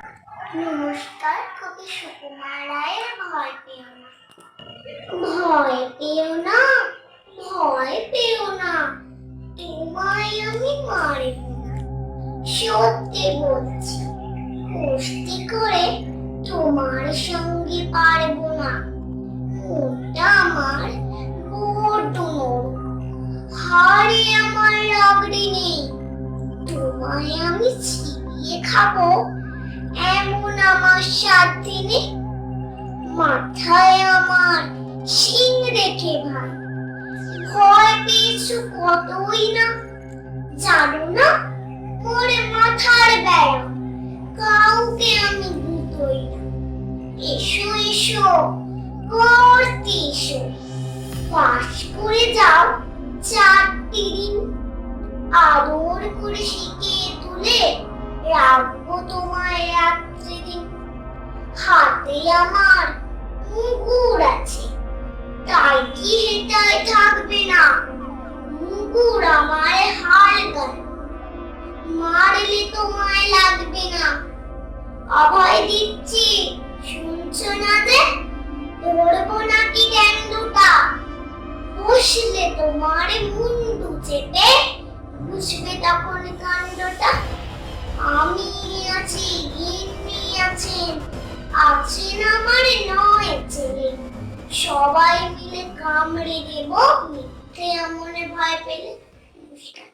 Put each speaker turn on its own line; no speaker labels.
নমস্কার, কবি সুকুমার রায়ের ভয় পেও না। ভয় পেও না, ভয় পেও না। তোমায় আমি না। সত্যি বলছি, কুস্তি করে তোমার সঙ্গে পারব না। মনটা আমার বড্ড হাড়ে আমার নেই। তোমায় আমি চিবিয়ে খাব আমার সাধ্যে মাথায় আমার শিং রেখে ভাই ভয় পেয়েছ কতই না? জানো না? পরে মাথার বেড়া কাউকে আমি ভূতই না। এসো এসো করতে এসো। পাশ করে যাও চারটি দিন। আদর করে শিখিয়ে তুলে রাখব তোমায় রাত্রি দিন হাতে আমার মুগুর আছে। তাই কি সেটাই থাকবে না? মুগুর আমার হাল গান মারলে তোমায় লাগবে না। অভয় দিচ্ছি, শুনছো না যে? ধরবো নাকি জ্ঞান দুটা বসলে তোমার মুন্ডু চেপে, বুঝবে তখন কাণ্ডটা? আমি আমার নয় ছেলে সবাই মিলে কামড়ে দেব মিথ্যে এমনে ভয় পেলে নমস্কার